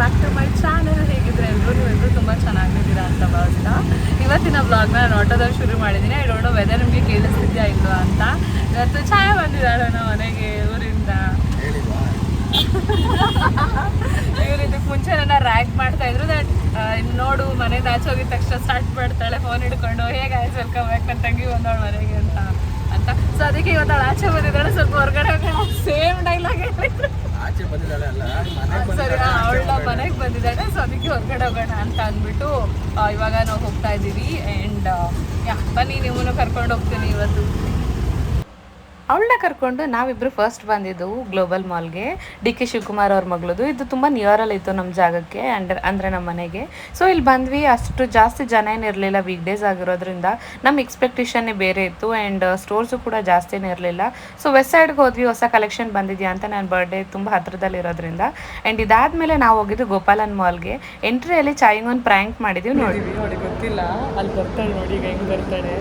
Back to my channel ಹೇಗಿದ್ರೆ ಎಲ್ಲರೂ ನೀವೆಲ್ಲರೂ ತುಂಬ ಚೆನ್ನಾಗಿದ್ದೀರಾ ಅಂತ ಭಾವಿಸ್ತಾ. ಇವತ್ತಿನ ಬ್ಲಾಗ್ನ ನಾನು ಆಟೋದಲ್ಲಿ ಶುರು ಮಾಡಿದ್ದೀನಿ. ಐ ಡೋಂಟ್ ನೋ ವೆದರ್ ನಿಮಗೆ ಕೇಳಿಸ್ತಿದ್ಯಾ ಇಲ್ವಾ ಅಂತ. ಇವತ್ತು ಚಾಯ್ ಬಂದಿದ್ದಾಳೆ ಮನೆಗೆ, ಊರಿಂದ. ಇವ್ರು ಇದಕ್ಕೆ ಮುಂಚೆ ನನ್ನ ರ್ಯಾಕ್ ಮಾಡ್ತಾ ಇದ್ರು. ದಟ್ ನೋಡು, ಮನೆ ಹೋಗಿದ ತಕ್ಷಣ ಸ್ಟಾರ್ಟ್ ಮಾಡ್ತಾಳೆ. ಫೋನ್ ಹಿಡ್ಕೊಂಡು ಹೇಗೆ ಆಯ್ತು ವೆಲ್ಕಮ್ ಬ್ಯಾಕ್ ನನ್ನ ತಂಗಿ ಬಂದವಳು ಮನೆಗೆ ಅಂತ ಅಂತ. ಸೊ ಅದಕ್ಕೆ ಇವತ್ತು ಆಚೆ ಬಂದಿದ್ದಾಳೆ. ಸ್ವಲ್ಪ ಹೊರಗಡೆ ಸೇಮ್ ಡೈಲಾಗ್ ಹೇಳಿದ್ರು. ಆಚೆ ಬಂದಿದ್ದಾಳೆ ಅಲ್ಲ ಸರಿ ಅವಳ ಮನೆಗೆ ಬಂದಿದ್ದಾಳೆ. ಸೊ ಅದಕ್ಕೆ ಹೊರಗಡೆ ಹೋಗೋಣ ಅಂತ ಅಂದ್ಬಿಟ್ಟು ಇವಾಗ ನಾವು ಹೋಗ್ತಾ ಇದ್ದೀವಿ. ಆ್ಯಂಡ್ ಯಾ ಬನ್ನಿ ನಿಮ್ಮನ್ನು ಕರ್ಕೊಂಡು ಹೋಗ್ತೀನಿ ಇವತ್ತು. ಅವಳನ್ನ ಕರ್ಕೊಂಡು ನಾವಿಬ್ಬರು ಫಸ್ಟ್ ಬಂದಿದ್ದು ಗ್ಲೋಬಲ್ ಮಾಲ್ಗೆ ಡಿ ಕೆ ಶಿವಕುಮಾರ್ ಅವ್ರ ಮಗಳದು ಇದು ತುಂಬ ನಿಯರಲ್ಲಿ ಇತ್ತು ನಮ್ಮ ಜಾಗಕ್ಕೆ, ಅಂಡ್ ಅಂದರೆ ನಮ್ಮ ಮನೆಗೆ. ಸೊ ಇಲ್ಲಿ ಬಂದ್ವಿ. ಅಷ್ಟು ಜಾಸ್ತಿ ಜನ ಏನಿರಲಿಲ್ಲ ವೀಕ್ ಡೇಸ್ ಆಗಿರೋದ್ರಿಂದ ನಮ್ಮ ಎಕ್ಸ್ಪೆಕ್ಟೇಷನ್ನೇ ಬೇರೆ ಇತ್ತು. ಆ್ಯಂಡ್ ಸ್ಟೋರ್ಸು ಕೂಡ ಜಾಸ್ತಿನೇ ಇರಲಿಲ್ಲ. ಸೊ ವೆಸ್ಟ್ ಸೈಡ್ಗೆ ಹೋದ್ವಿ. ಹೊಸ ಕಲೆಕ್ಷನ್ ಬಂದಿದೆಯಾ ಅಂತ ನನ್ನ ಬರ್ಡೇ ತುಂಬ ಹತ್ತಿರದಲ್ಲಿರೋದ್ರಿಂದ ಆ್ಯಂಡ್ ಇದಾದಮೇಲೆ ನಾವು ಹೋಗಿದ್ದು ಗೋಪಾಲನ್ ಮಾಲ್ಗೆ ಎಂಟ್ರಿಯಲ್ಲಿ ಚಾಯಿಂಗ್ ಒಂದು ಪ್ರ್ಯಾಂಕ್ ಮಾಡಿದ್ದೀವಿ ನೋಡಿ. ನೋಡಿ, ಗೊತ್ತಿಲ್ಲ. ಅಲ್ಲಿ ಬರ್ತಾಳೆ ನೋಡಿ. ಈಗ ಹೆಂಗೆ ಬರ್ತಾಳೆ.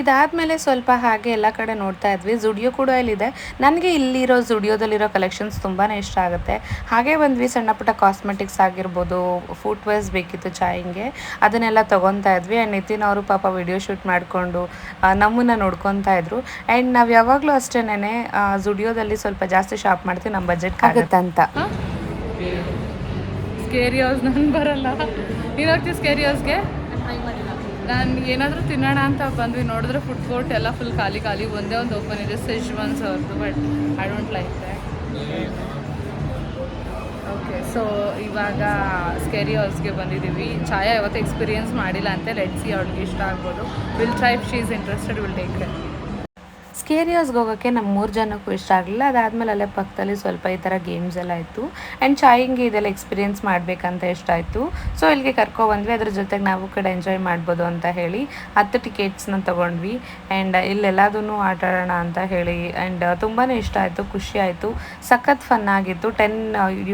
ಇದಾದಮೇಲೆ ಸ್ವಲ್ಪ ಹಾಗೆ ಎಲ್ಲ ಕಡೆ ನೋಡ್ತಾ ಇದ್ವಿ. ಜುಡಿಯೋ ಕೂಡ ಇಲ್ಲಿದೆ. ನನಗೆ ಇಲ್ಲಿರೋ ಜುಡಿಯೋದಲ್ಲಿರೋ ಕಲೆಕ್ಷನ್ಸ್ ತುಂಬಾ ಇಷ್ಟ ಆಗುತ್ತೆ. ಹಾಗೆ ಬಂದ್ವಿ. ಸಣ್ಣ ಪುಟ್ಟ ಕಾಸ್ಮೆಟಿಕ್ಸ್ ಆಗಿರ್ಬೋದು ಫುಟ್ ವೇರ್ಸ್ ಬೇಕಿತ್ತು ಚಾಯಿಂಗೆ. ಅದನ್ನೆಲ್ಲ ತೊಗೊತಾ ಇದ್ವಿ. ಆ್ಯಂಡ್ ನಿತಿನ್ ಅವರು ಪಾಪ ವಿಡಿಯೋ ಶೂಟ್ ಮಾಡಿಕೊಂಡು ನಮ್ಮನ್ನು ನೋಡ್ಕೊತಾ ಇದ್ರು. ಆ್ಯಂಡ್ ನಾವು ಯಾವಾಗಲೂ ಅಷ್ಟೇನೆ ಜುಡಿಯೋದಲ್ಲಿ ಸ್ವಲ್ಪ ಜಾಸ್ತಿ ಶಾಪ್ ಮಾಡ್ತೀವಿ. ನಮ್ಮ ಬಜೆಟ್ ಆಗುತ್ತೆ ಅಂತ ಸ್ಕೇರಿ ಹೌಸ್ ನನ್ಗೆ ಬರಲ್ಲ. ನೀನು ಹೋಗ್ತೀವಿ ಸ್ಕೇರಿ ಹೌಸ್ಗೆ ನಾನು ಏನಾದರೂ ತಿನ್ನೋಣ ಅಂತ ಬಂದ್ವಿ. ನೋಡಿದ್ರೆ ಫುಡ್ ಕೋರ್ಟ್ ಎಲ್ಲ ಫುಲ್ ಖಾಲಿ ಖಾಲಿ. ಒಂದೇ ಒಂದು ಓಪನ್ ಇದೆ ಸೆಜ್ವಾನ್ಸ್ ಅವ್ರದ್ದು but I don't like okay so ಇವಾಗ ಸ್ಕೇರಿ ಹೌಸ್ಗೆ ಬಂದಿದ್ದೀವಿ. ಛಾಯಾ ಯಾವತ್ತೂ ಎಕ್ಸ್ಪೀರಿಯನ್ಸ್ ಮಾಡಿಲ್ಲ ಅಂತ. ಲೆಟ್ಸಿ ಅವಳಿಗೆ ಇಷ್ಟ ಆಗ್ಬೋದು. Will try she is interested will take ಸ್ಕೇರಿಯಾಸ್ಗೆ ಹೋಗೋಕ್ಕೆ ನಮ್ಮ ಮೂರು ಜನಕ್ಕೂ ಇಷ್ಟ ಆಗಲಿಲ್ಲ. ಅದಾದಮೇಲೆ ಅಲ್ಲೇ ಪಕ್ಕದಲ್ಲಿ ಸ್ವಲ್ಪ ಈ ಥರ ಗೇಮ್ಸ್ ಎಲ್ಲ ಇತ್ತು. ಆ್ಯಂಡ್ ಚಾಯಿಂಗ್ಗೆ ಇದೆಲ್ಲ ಎಕ್ಸ್ಪೀರಿಯನ್ಸ್ ಮಾಡಬೇಕಂತ ಇಷ್ಟ ಆಯಿತು. ಸೊ ಇಲ್ಲಿಗೆ ಕರ್ಕೊ ಬಂದ್ವಿ. ಅದ್ರ ಜೊತೆಗೆ ನಾವು ಕೂಡ ಎಂಜಾಯ್ ಮಾಡ್ಬೋದು ಅಂತ ಹೇಳಿ ಹತ್ತು ಟಿಕೆಟ್ಸ್ನ ತೊಗೊಂಡ್ವಿ. ಆ್ಯಂಡ್ ಇಲ್ಲೆಲ್ಲದೂ ಆಟ ಆಡೋಣ ಅಂತ ಹೇಳಿ. ಆ್ಯಂಡ್ ತುಂಬಾ ಇಷ್ಟ ಆಯಿತು. ಖುಷಿ ಆಯಿತು. ಸಖತ್ ಫನ್ ಆಗಿತ್ತು. ಟೆನ್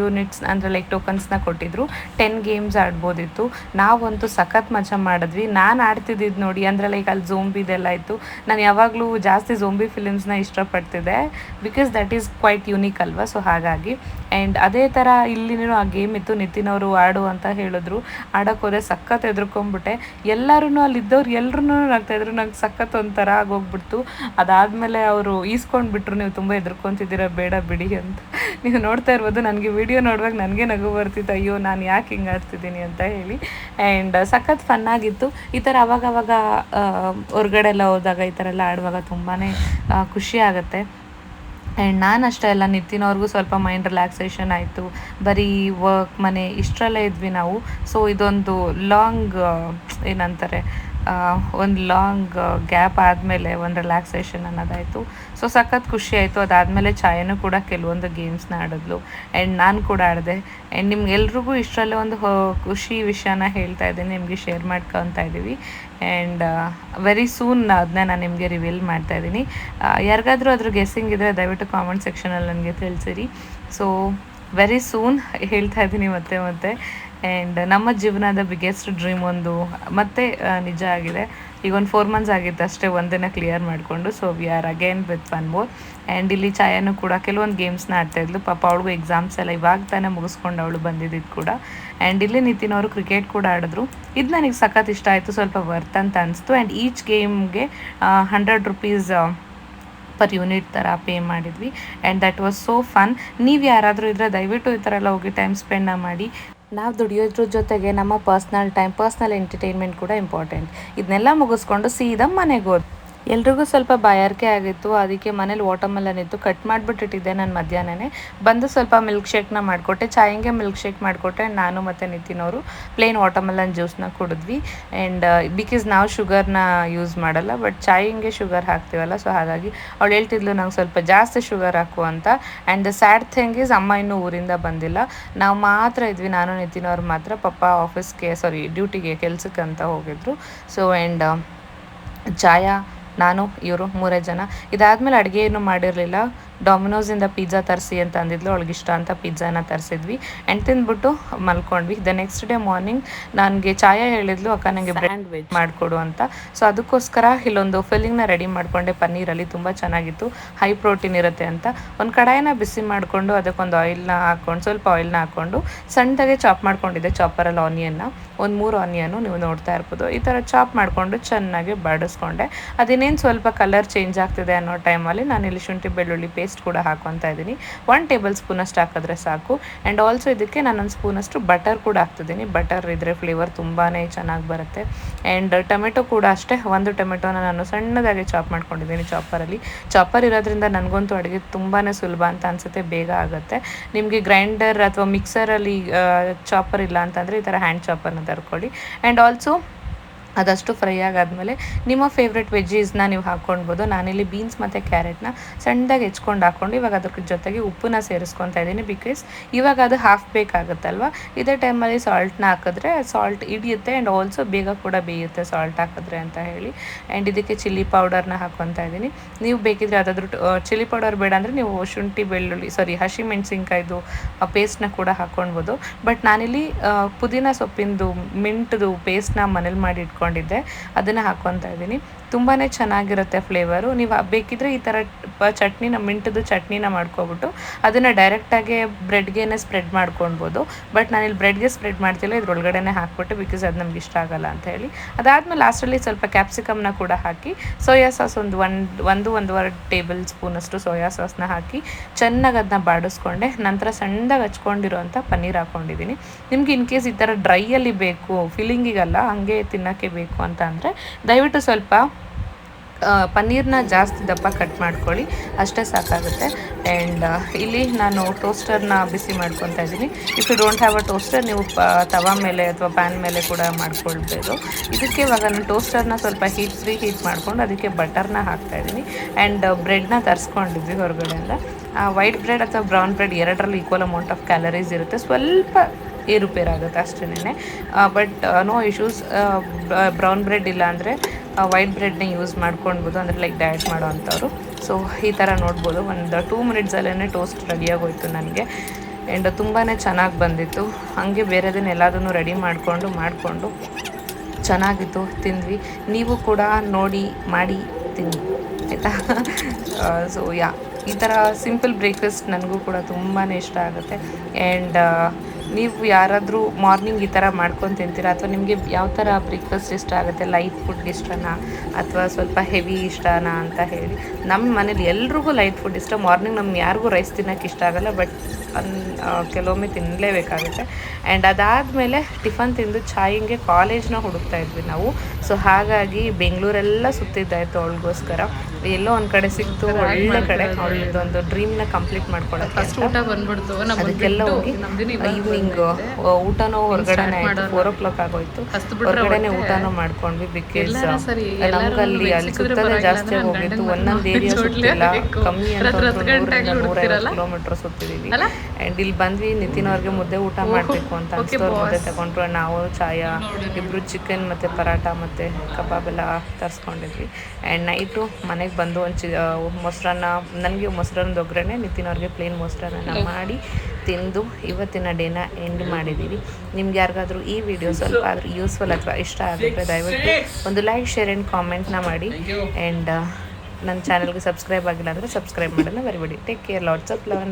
ಯೂನಿಟ್ಸ್ ಅಂದರೆ ಲೈಕ್ ಟೋಕನ್ಸ್ನ ಕೊಟ್ಟಿದ್ರು. ಟೆನ್ ಗೇಮ್ಸ್ ಆಡ್ಬೋದಿತ್ತು. ನಾವಂತೂ ಸಖತ್ ಮಜಾ ಮಾಡಿದ್ವಿ. ನಾನು ಆಡ್ತಿದ್ದಿದ್ದು ನೋಡಿ, ಅಂದರೆ ಲೈಕ್ ಅಲ್ಲಿ ಝೋಂಬಿದೆಲ್ಲ ಇತ್ತು. ನಾನು ಯಾವಾಗಲೂ ಜಾಸ್ತಿ ಝೋಂಬಿ ಫಿಲಿಮ್ಸ್ನ ಇಷ್ಟಪಡ್ತಿದೆ because that is quite unique ಅಲ್ವಾ? ಸೊ ಹಾಗಾಗಿ. ಆ್ಯಂಡ್ ಅದೇ ಥರ ಇಲ್ಲಿನೂ ಆ ಗೇಮ್ ಇತ್ತು. ನಿತಿನ್ ಅವರು ಆಡು ಅಂತ ಹೇಳಿದ್ರು. ಆಡೋಕ್ಕೆ ಹೋದರೆ ಸಖತ್ ಎದ್ರುಕೊಂಡ್ಬಿಟ್ಟೆ ಎಲ್ಲರೂ ಅಲ್ಲಿದ್ದವ್ರು ಎಲ್ಲರೂ ನಗ್ತಾಯಿದ್ರು ನಂಗೆ ಸಖತ್ ಒಂಥರ ಆಗೋಗ್ಬಿಡ್ತು. ಅದಾದಮೇಲೆ ಅವರು ಈಸ್ಕೊಂಡ್ಬಿಟ್ರು. ನೀವು ತುಂಬ ಎದ್ರುಕೊಂತಿದ್ದೀರ ಬೇಡ ಬಿಡಿ ಅಂತ. ನೀವು ನೋಡ್ತಾ ಇರ್ಬೋದು. ನನಗೆ ವಿಡಿಯೋ ನೋಡುವಾಗ ನನಗೆ ನಗು ಬರ್ತಿತ್ತು. ಅಯ್ಯೋ, ನಾನು ಯಾಕೆ ಹಿಂಗೆ ಆಡ್ತಿದ್ದೀನಿ ಅಂತ ಹೇಳಿ. ಆ್ಯಂಡ್ ಸಖತ್ ಫನ್ನಾಗಿತ್ತು ಈ ಥರ ಅವಾಗವಾಗ ಹೊರಗಡೆ ಎಲ್ಲ ಹೋದಾಗ ಈ ಥರ ಎಲ್ಲ ಆಡುವಾಗ ತುಂಬಾ ಖುಷಿ ಆಗುತ್ತೆ. ಆ್ಯಂಡ್ ನಾನು ಅಷ್ಟೇ ಎಲ್ಲ ನಿತಿನ್ ಅವ್ರಿಗೂ ಸ್ವಲ್ಪ ಮೈಂಡ್ ರಿಲ್ಯಾಕ್ಸೇಷನ್ ಆಯಿತು. ಬರೀ ವರ್ಕ್ ಮನೆ, ಇಷ್ಟರಲ್ಲೇ ಇದ್ವಿ ನಾವು. ಸೊ ಇದೊಂದು ಲಾಂಗ್ ಏನಂತಾರೆ ಒಂದು ಲಾಂಗ್ ಗ್ಯಾಪ್ ಆದಮೇಲೆ ಒಂದು ರಿಲ್ಯಾಕ್ಸೇಷನ್ ಅನ್ನೋದಾಯಿತು. ಸೊ ಸಖತ್ ಖುಷಿ ಆಯಿತು. ಅದಾದಮೇಲೆ ಚಾಯನೂ ಕೂಡ ಕೆಲವೊಂದು ಗೇಮ್ಸ್ನ ಆಡಿದ್ಲು. ಆ್ಯಂಡ್ ನಾನು ಕೂಡ ಆಡಿದೆ. ಆ್ಯಂಡ್ ನಿಮ್ಗೆಲ್ರಿಗೂ ಇಷ್ಟರಲ್ಲೇ ಒಂದು ಖುಷಿ ವಿಷಯನ ಹೇಳ್ತಾ ಇದ್ದೀನಿ. ನಿಮಗೆ ಶೇರ್ ಮಾಡ್ಕೊತಾ ಇದ್ದೀವಿ ಆ್ಯಂಡ್ ವೆರಿ ಸೂನ್ ಅದನ್ನ ನಾನು ನಿಮಗೆ ರಿವೀಲ್ ಮಾಡ್ತಾ ಇದ್ದೀನಿ ಯಾರಿಗಾದರೂ ಅದ್ರ ಗೆಸ್ಸಿಂಗ್ ಇದ್ದರೆ ದಯವಿಟ್ಟು ಕಾಮೆಂಟ್ ಸೆಕ್ಷನಲ್ಲಿ ನನಗೆ ತಿಳಿಸಿರಿ. ಸೊ ವೆರಿ ಸೂನ್ ಹೇಳ್ತಾ ಇದ್ದೀನಿ ಮತ್ತೆ ಮತ್ತೆ. ಆ್ಯಂಡ್ ನಮ್ಮ ಜೀವನದ ಬಿಗ್ಗೆಸ್ಟ್ ಡ್ರೀಮ್ ಒಂದು, ಮತ್ತೆ ನಿಜ ಆಗಿದೆ. ಈಗ ಒಂದು ಫೋರ್ ಮಂತ್ಸ್ ಆಗಿತ್ತು ಅಷ್ಟೇ ಒಂದಿನ ಕ್ಲಿಯರ್ ಮಾಡಿಕೊಂಡು so we are again with one more and ಇಲ್ಲಿ ಛಾಯಾನು ಕೂಡ ಕೆಲವೊಂದು ಗೇಮ್ಸ್ನ ಆಡ್ತಾಯಿದ್ಲು ಪಾಪ ಅವಳಿಗೂ ಎಕ್ಸಾಮ್ಸ್ ಎಲ್ಲ ಇವಾಗ ತಾನೇ ಮುಗಿಸ್ಕೊಂಡು ಅವಳು ಬಂದಿದ್ದು ಕೂಡ. ಆ್ಯಂಡ್ ಇಲ್ಲಿ ನಿತಿನ್ ಅವರು ಕ್ರಿಕೆಟ್ ಕೂಡ ಆಡಿದ್ರು. ಇದು ನನಗೆ ಸಖತ್ ಇಷ್ಟ ಆಯಿತು, ಸ್ವಲ್ಪ ವರ್ತ್ ಅಂತ ಅನಿಸ್ತು. ಆ್ಯಂಡ್ ಈಚ್ ಗೇಮ್ಗೆ ಹಂಡ್ರೆಡ್ ರುಪೀಸ್ ಪರ್ ಯೂನಿಟ್ ಥರ ಪೇ ಮಾಡಿದ್ವಿ. And that was so fun ನೀವು ಯಾರಾದರೂ ಇದ್ದರೆ ದಯವಿಟ್ಟು ಈ ಥರ ಎಲ್ಲ ಹೋಗಿ ಟೈಮ್ ಸ್ಪೆಂಡ್ನ ಮಾಡಿ. ನಾವು ದುಡಿಯೋದ್ರ ಜೊತೆಗೆ ನಮ್ಮ ಪರ್ಸ್ನಲ್ ಟೈಮ್ ಪರ್ಸ್ನಲ್ ಎಂಟರ್ಟೈನ್ಮೆಂಟ್ ಕೂಡ ಇಂಪಾರ್ಟೆಂಟ್ ಇದನ್ನೆಲ್ಲ ಮುಗಿಸ್ಕೊಂಡು ಸೀದಾ ಮನೆಗೆ ಹೋದ್ ಎಲ್ರಿಗೂ ಸ್ವಲ್ಪ ಬಾಯಾರಿಕೆ ಆಗಿತ್ತು, ಅದಕ್ಕೆ ಮನೇಲಿ ವಾಟರ್ಮೆಲನ್ ಇತ್ತು. ಕಟ್ ಮಾಡಿಬಿಟ್ಟಿಟ್ಟಿದ್ದೆ ನಾನು ಮಧ್ಯಾಹ್ನನೇ. ಬಂದು ಸ್ವಲ್ಪ ಮಿಲ್ಕ್ ಶೇಕ್ನ ಮಾಡಿಕೊಟ್ಟೆ. ಚಾಯಂಗೆ ಮಿಲ್ಕ್ ಶೇಕ್ ಮಾಡಿಕೊಟ್ಟೆ. ನಾನು ಮತ್ತು ನಿತಿನ್ ಅವರು ಪ್ಲೇನ್ ವಾಟರ್ಮೆಲನ್ ಜ್ಯೂಸ್ನ ಕುಡಿದ್ವಿ. ಆ್ಯಂಡ್ ಬಿಕಾಸ್ ನಾವು ಶುಗರ್ನ ಯೂಸ್ ಮಾಡಲ್ಲ ಬಟ್ ಚಾಯಿಂಗೆ ಶುಗರ್ ಹಾಕ್ತೀವಲ್ಲ ಸೊ ಹಾಗಾಗಿ ಅವಳು ಹೇಳ್ತಿದ್ಲು ನಂಗೆ ಸ್ವಲ್ಪ ಜಾಸ್ತಿ ಶುಗರ್ ಹಾಕು ಅಂತ. And the sad thing is ಅಮ್ಮ ಇನ್ನೂ ಊರಿಂದ ಬಂದಿಲ್ಲ. ನಾವು ಮಾತ್ರ ಇದ್ವಿ, ನಾನು, ನಿತಿನ್ ಅವ್ರು ಮಾತ್ರ. ಪಪ್ಪ ಆಫೀಸ್ಗೆ ಸಾರಿ ಡ್ಯೂಟಿಗೆ ಕೆಲ್ಸಕ್ಕೆ ಅಂತ ಹೋಗಿದ್ರು. ಸೊ ಆ್ಯಂಡ್ ಛಾಯಾ ನಾನು ಇವರು ಮೂರೇ ಜನ. ಇದಾದಮೇಲೆ ಅಡುಗೆ ಏನು ಮಾಡಿರಲಿಲ್ಲ. ಡಾಮಿನೋಸಿಂದ ಪಿಜ್ಜಾ ತರಿಸಿ ಅಂತ ಅಂದಿದ್ಲು. ಅವಳಿಗೆ ಇಷ್ಟ ಅಂತ ಪಿಜ್ಜಾನ ತರಿಸಿದ್ವಿ. ಆ್ಯಂಡ್ ತಿಂದ್ಬಿಟ್ಟು ಮಲ್ಕೊಂಡ್ವಿ. ದ ನೆಕ್ಸ್ಟ್ ಡೇ ಮಾರ್ನಿಂಗ್ ನನಗೆ ಚಾಯ ಹೇಳಿದ್ಲು. ಅಕ್ಕ ನನಗೆ ಬ್ರ್ಯಾಂಡ್ ವೆಜ್ ಮಾಡಿಕೊಡು ಅಂತ. ಸೊ ಅದಕ್ಕೋಸ್ಕರ ಇಲ್ಲೊಂದು ಫಿಲ್ಲಿಂಗ್ನ ರೆಡಿ ಮಾಡಿಕೊಂಡೆ. ಪನ್ನೀರಲ್ಲಿ ತುಂಬ ಚೆನ್ನಾಗಿತ್ತು. ಹೈ ಪ್ರೋಟೀನ್ ಇರುತ್ತೆ ಅಂತ. ಒಂದು ಕಡಾಯಿನ ಬಿಸಿ ಮಾಡಿಕೊಂಡು ಅದಕ್ಕೊಂದು ಆಯಿಲ್ನ ಹಾಕ್ಕೊಂಡು ಸ್ವಲ್ಪ ಆಯಿಲ್ನ ಹಾಕ್ಕೊಂಡು ಸಣ್ಣದಾಗೆ ಚಾಪ್ ಮಾಡಿಕೊಂಡಿದ್ದೆ. ಚಾಪರಲ್ಲಿ ಆನಿಯನ್ನ ಒಂದು ಮೂರು ಆನಿಯನ್ನು ನೀವು ನೋಡ್ತಾ ಇರ್ಬೋದು. ಈ ಥರ ಚಾಪ್ ಮಾಡಿಕೊಂಡು ಚೆನ್ನಾಗಿ ಬಡಿಸ್ಕೊಂಡೆ. ಅದೇನೇನು ಸ್ವಲ್ಪ ಕಲರ್ ಚೇಂಜ್ ಆಗ್ತಿದೆ ಅನ್ನೋ ಟೈಮಲ್ಲಿ ನಾನು ಇಲ್ಲಿ ಶುಂಠಿ ಬೆಳ್ಳುಳ್ಳಿ ಪೇಸ್ಟ್ ಕೂಡ ಹಾಕೊತಾ ಇದ್ದೀನಿ. ಒನ್ ಟೇಬಲ್ ಸ್ಪೂನಷ್ಟು ಹಾಕಿದ್ರೆ ಸಾಕು. ಆ್ಯಂಡ್ ಆಲ್ಸೋ ಇದಕ್ಕೆ ನಾನೊಂದು ಸ್ಪೂನಷ್ಟು ಬಟರ್ ಕೂಡ ಹಾಕ್ತಿದ್ದೀನಿ. ಬಟರ್ ಇದ್ದರೆ ಫ್ಲೇವರ್ ತುಂಬಾ ಚೆನ್ನಾಗಿ ಬರುತ್ತೆ. ಆ್ಯಂಡ್ ಟೊಮೆಟೊ ಕೂಡ ಅಷ್ಟೇ. ಒಂದು ಟೊಮೆಟೊನ ನಾನು ಸಣ್ಣದಾಗಿ ಚಾಪ್ ಮಾಡ್ಕೊಂಡಿದ್ದೀನಿ ಚಾಪರಲ್ಲಿ ಚಾಪರ್ ಇರೋದ್ರಿಂದ ನನಗಂತೂ ಅಡುಗೆ ತುಂಬಾ ಸುಲಭ ಅಂತ ಅನಿಸುತ್ತೆ. ಬೇಗ ಆಗುತ್ತೆ. ನಿಮಗೆ ಗ್ರೈಂಡರ್ ಅಥವಾ ಮಿಕ್ಸರಲ್ಲಿ ಚಾಪರ್ ಇಲ್ಲ ಅಂತಂದರೆ ಈ ಥರ ಹ್ಯಾಂಡ್ ಚಾಪರ್ನ ತರ್ಕೊಳ್ಳಿ. ಆ್ಯಂಡ್ ಆಲ್ಸೋ ಅದಷ್ಟು ಫ್ರೈ ಆಗಾದಮೇಲೆ ನಿಮ್ಮ ಫೇವ್ರೆಟ್ ವೆಜ್ಜೀಸ್ನ ನೀವು ಹಾಕ್ಕೊಳ್ಬೋದು. ನಾನಿಲ್ಲಿ ಬೀನ್ಸ್ ಮತ್ತು ಕ್ಯಾರೆಟ್ನ ಸಣ್ಣದಾಗಿ ಹೆಚ್ಕೊಂಡು ಹಾಕ್ಕೊಂಡು ಇವಾಗ ಅದಕ್ಕೆ ಜೊತೆಗೆ ಉಪ್ಪನ್ನ ಸೇರಿಸ್ಕೊತಾ ಇದ್ದೀನಿ ಬಿಕಾಸ್ ಇವಾಗ ಅದು ಹಾಫ್ ಬೇಕಾಗುತ್ತಲ್ವ? ಇದೇ ಟೈಮಲ್ಲಿ ಸಾಲ್ಟ್ನ ಹಾಕಿದ್ರೆ ಸಾಲ್ಟ್ ಹಿಡಿಯುತ್ತೆ ಆ್ಯಂಡ್ ಆಲ್ಸೋ ಬೇಗ ಕೂಡ ಬೇಯುತ್ತೆ ಸಾಲ್ಟ್ ಹಾಕಿದ್ರೆ ಅಂತ ಹೇಳಿ. ಆ್ಯಂಡ್ ಇದಕ್ಕೆ ಚಿಲ್ಲಿ ಪೌಡರ್ನ ಹಾಕ್ಕೊತಾ ಇದ್ದೀನಿ. ನೀವು ಬೇಕಿದ್ರೆ ಅದಾದರೂ ಚಿಲ್ಲಿ ಪೌಡರ್ ಬೇಡ ಅಂದರೆ ನೀವು ಶುಂಠಿ, ಬೆಳ್ಳುಳ್ಳಿ ಸಾರಿ ಹಸಿ ಮೆಣಸಿನ್ಕಾಯ್ದು ಪೇಸ್ಟ್ನ ಕೂಡ ಹಾಕ್ಕೊಳ್ಬೋದು. ಬಟ್ ನಾನಿಲ್ಲಿ ಪುದೀನ ಸೊಪ್ಪಿಂದು, ಮಿಂಟ್ದು ಪೇಸ್ಟ್ನ ಮನೇಲಿ ಮಾಡಿ ಇಟ್ಕೊಂಡಿದ್ದೆ ಅದನ್ನು ಹಾಕ್ಕೊತಾ ಇದ್ದೀನಿ. ತುಂಬಾ ಚೆನ್ನಾಗಿರುತ್ತೆ ಫ್ಲೇವರು. ನೀವು ಬೇಕಿದ್ರೆ ಈ ಥರ ಚಟ್ನಿನ, ಮಿಂಟ್ದು ಚಟ್ನಿನ ಮಾಡ್ಕೊಬಿಟ್ಟು ಅದನ್ನು ಡೈರೆಕ್ಟಾಗಿ ಬ್ರೆಡ್ಗೆನೇ ಸ್ಪ್ರೆಡ್ ಮಾಡ್ಕೊಳ್ಬೋದು. ಬಟ್ ನಾನಿಲ್ಲಿ ಬ್ರೆಡ್ಗೆ ಸ್ಪ್ರೆಡ್ ಮಾಡ್ತಿಲ್ಲ, ಇದ್ರೊಳಗಡೆನೆ ಹಾಕ್ಬಿಟ್ಟು ಬಿಕಾಸ್ ಅದು ನಮ್ಗೆ ಇಷ್ಟ ಆಗಲ್ಲ ಅಂತ ಹೇಳಿ. ಅದಾದಮೇಲೆ ಲಾಸ್ಟಲ್ಲಿ ಸ್ವಲ್ಪ ಕ್ಯಾಪ್ಸಿಕಮ್ನ ಕೂಡ ಹಾಕಿ ಸೋಯಾ ಸಾಸ್ ಒಂದು ಒಂದು ಒಂದು, ಒಂದೂವರೆ ಟೇಬಲ್ ಸ್ಪೂನಷ್ಟು ಸೋಯಾ ಸಾಸ್ನ ಹಾಕಿ ಚೆನ್ನಾಗಿ ಅದನ್ನ ಬಾಡಿಸ್ಕೊಂಡೆ. ನಂತರ ಸಣ್ಣದಾಗಿ ಹಚ್ಕೊಂಡಿರೋಂಥ ಪನ್ನೀರ್ ಹಾಕ್ಕೊಂಡಿದ್ದೀನಿ ನಿಮ್ಗೆ ಇನ್ ಕೇಸ್ ಈ ಥರ ಡ್ರೈಯಲ್ಲಿ ಬೇಕು ಫಿಲ್ಲಿಂಗಿಗಲ್ಲ ಹಂಗೆ ತಿನ್ನೋಕ್ಕೆ ಬೇಕು ಅಂತ ಅಂದರೆ ದಯವಿಟ್ಟು ಸ್ವಲ್ಪ ಪನ್ನೀರ್ನ ಜಾಸ್ತಿ ದಪ್ಪ ಕಟ್ ಮಾಡ್ಕೊಳ್ಳಿ, ಅಷ್ಟೇ ಸಾಕಾಗುತ್ತೆ. ಆ್ಯಂಡ್ ಇಲ್ಲಿ ನಾನು ಟೋಸ್ಟರ್ನ ಬಿಸಿ ಮಾಡ್ಕೊತಾ ಇದ್ದೀನಿ. If you don't have a toaster ನೀವು ತವಾ ಮೇಲೆ ಅಥವಾ ಪ್ಯಾನ್ ಮೇಲೆ ಕೂಡ ಮಾಡ್ಕೊಳ್ಬೋದು. ಇದಕ್ಕೆ ಇವಾಗ ನಾನು ಟೋಸ್ಟರ್ನ ಸ್ವಲ್ಪ ಹೀಟ್ ಫ್ರೀ ಹೀಟ್ ಮಾಡ್ಕೊಂಡು ಅದಕ್ಕೆ ಬಟರ್ನ ಹಾಕ್ತಾ ಇದ್ದೀನಿ. ಆ್ಯಂಡ್ ಬ್ರೆಡ್ನ ತರಿಸ್ಕೊಂಡಿದ್ವಿ ಹೊರಗಡೆಯಿಂದ. ವೈಟ್ ಬ್ರೆಡ್ ಅಥವಾ ಬ್ರೌನ್ ಬ್ರೆಡ್ ಎರಡರಲ್ಲಿ ಈಕ್ವಲ್ ಅಮೌಂಟ್ ಆಫ್ ಕ್ಯಾಲರೀಸ್ ಇರುತ್ತೆ. ಸ್ವಲ್ಪ ಏರುಪೇರಾಗುತ್ತೆ ಅಷ್ಟೇ but no issues brown bread ಇಲ್ಲ ಅಂದರೆ ವೈಟ್ ಬ್ರೆಡ್ನೇ ಯೂಸ್ ಮಾಡ್ಕೊಳ್ಬೋದು ಅಂದರೆ ಲೈಕ್ ಡಯಟ್ ಮಾಡೋ ಅಂಥವ್ರು. ಸೊ ಈ ಥರ ನೋಡ್ಬೋದು. ಒಂದು ಟೂ ಮಿನಿಟ್ಸಲ್ಲೇ ಟೋಸ್ಟ್ ರೆಡಿಯಾಗೋಯ್ತು ನನಗೆ. ಆ್ಯಂಡ್ ತುಂಬಾ ಚೆನ್ನಾಗಿ ಬಂದಿತ್ತು. ಹಾಗೆ ಬೇರೆದನ್ನ ಎಲ್ಲದನ್ನು ರೆಡಿ ಮಾಡಿಕೊಂಡು ಮಾಡಿಕೊಂಡು ಚೆನ್ನಾಗಿತ್ತು. ತಿಂದ್ವಿ. ನೀವು ಕೂಡ ನೋಡಿ, ಮಾಡಿ ತಿನ್ನಿ. ಆಯಿತಾ? ಸೊ ಯಾ ಈ ಥರ ಸಿಂಪಲ್ ಬ್ರೇಕ್ಫಾಸ್ಟ್ ನನಗೂ ಕೂಡ ತುಂಬಾ ಇಷ್ಟ ಆಗುತ್ತೆ. ಆ್ಯಂಡ್ ನೀವು ಯಾರಾದರೂ ಮಾರ್ನಿಂಗ್ ಈ ಥರ ಮಾಡ್ಕೊಂಡು ತಿಂತೀರಾ? ಅಥವಾ ನಿಮಗೆ ಯಾವ ಥರ ಬ್ರೇಕ್ಫಾಸ್ಟ್ ಇಷ್ಟ ಆಗುತ್ತೆ? ಲೈಟ್ ಫುಡ್ ಇಷ್ಟನಾ? ಅಥವಾ ಸ್ವಲ್ಪ ಹೆವಿ ಇಷ್ಟನಾ ಅಂತ ಹೇಳಿ. ನಮ್ಮ ಮನೇಲಿ ಎಲ್ರಿಗೂ ಲೈಟ್ ಫುಡ್ ಇಷ್ಟ. ಮಾರ್ನಿಂಗ್ ನಮ್ಗೆ ಯಾರಿಗೂ ರೈಸ್ ತಿನ್ನೋಕ್ಕೆ ಇಷ್ಟ ಆಗಲ್ಲ ಬಟ್ ಕೆಲವೊಮ್ಮೆ ತಿನ್ನಲೇಬೇಕಾಗುತ್ತೆ ಆ್ಯಂಡ್ ಅದಾದಮೇಲೆ ಟಿಫನ್ ತಿಂದು ಚಾಯಿಂಗೆ ಕಾಲೇಜ್ನ ಹುಡುಕ್ತಾ ಇದ್ವಿ ನಾವು. ಸೊ ಹಾಗಾಗಿ ಬೆಂಗಳೂರೆಲ್ಲ ಸುತ್ತಿದ್ದಾಯಿತು ಅವಳಿಗೋಸ್ಕರ. ಎಲ್ಲೋ ಒಂದು ಕಡೆ ಸಿಕ್ತು ಒಳ್ಳೆ ಕಡೆ. ಅವಳದೊಂದು ಡ್ರೀಮ್ನ ಕಂಪ್ಲೀಟ್ ಅಂತ ಊಟ ಬಂದ್ಬಿಡ್ತು. ಅದಕ್ಕೆಲ್ಲ ಹೋಗಿ ಈವ್ನಿಂಗ್ ಊಟನೂ ಹೊರಗಡೆನೆ ಆಯ್ತು. ಫೋರ್ ಓ ಕ್ಲಾಕ್ ಆಗೋಯ್ತು. ಹೊರಗಡೆನೆ ಊಟನೂ ಮಾಡ್ಕೊಂಡ್ವಿ ಬಿಕಾಸ್ ಸರಿ, ನಮ್ಗಲ್ಲಿ ಅಲ್ಲಿ ಸುತ್ತಲೇ ಜಾಸ್ತಿ ಹೋಗಿತ್ತು. ಒಂದೊಂದು ಏರಿಯಾ ಸುತ್ತಿಲ್ಲ. ಕಮ್ಮಿ ಅಂತ ನೂರಿಂದ ನೂರೈವತ್ತು ಕಿಲೋಮೀಟರ್ ಸುತ್ತಿದೀವಿ. ಅಂಡ್ ಇಲ್ಲಿ ಬಂದ್ವಿ ನಿತಿನ್ ಅವ್ರಿಗೆ ಮುದ್ದೆ ಊಟ ಮಾಡ್ಬೇಕು ಅಂತ ಅನ್ಸ್ತವ್ರು ಮುದ್ದೆ ತಗೊಂಡ್ರು ನಾವು ಚಾಯ ಇಬ್ರು ಚಿಕನ್ ಮತ್ತೆ ಪರಾಟ ಮತ್ತೆ ಕಬಾಬ್ ಎಲ್ಲ ತರಿಸ್ಕೊಂಡಿದ್ವಿ. ಆ್ಯಂಡ್ ನೈಟು ಮನೆಗೆ ಬಂದು ಒಂದು ಚಿ ಮೊಸರನ್ನ ನನಗೆ ಮೊಸರನ್ನ ಒಗ್ಗರಣೆ ನಿತಿನ್ ಅವ್ರಿಗೆ ಪ್ಲೇನ್ ಮೊಸರನ್ನ ಮಾಡಿ ತಿಂದು ಇವತ್ತಿನ ಡೇನ ಎಂಡ್ ಮಾಡಿದ್ದೀವಿ. ನಿಮ್ಗೆ ಯಾರಿಗಾದ್ರೂ ಈ ವಿಡಿಯೋ ಸ್ವಲ್ಪ ಆದರೂ ಯೂಸ್ಫುಲ್ ಅಥವಾ ಇಷ್ಟ ಆಗಿದ್ರೆ ದಯವಿಟ್ಟು ಒಂದು ಲೈಕ್ ಶೇರ್ ಆ್ಯಂಡ್ ಕಾಮೆಂಟ್ನ ಮಾಡಿ. ಆ್ಯಂಡ್ ನನ್ನ ಚಾನಲ್ಗೆ ಸಬ್ಸ್ಕ್ರೈಬ್ ಆಗಿಲ್ಲ ಅಂದರೆ ಸಬ್ಸ್ಕ್ರೈಬ್ ಮಾಡೋಣ ಬರಿಬೇಡಿ take care lots of love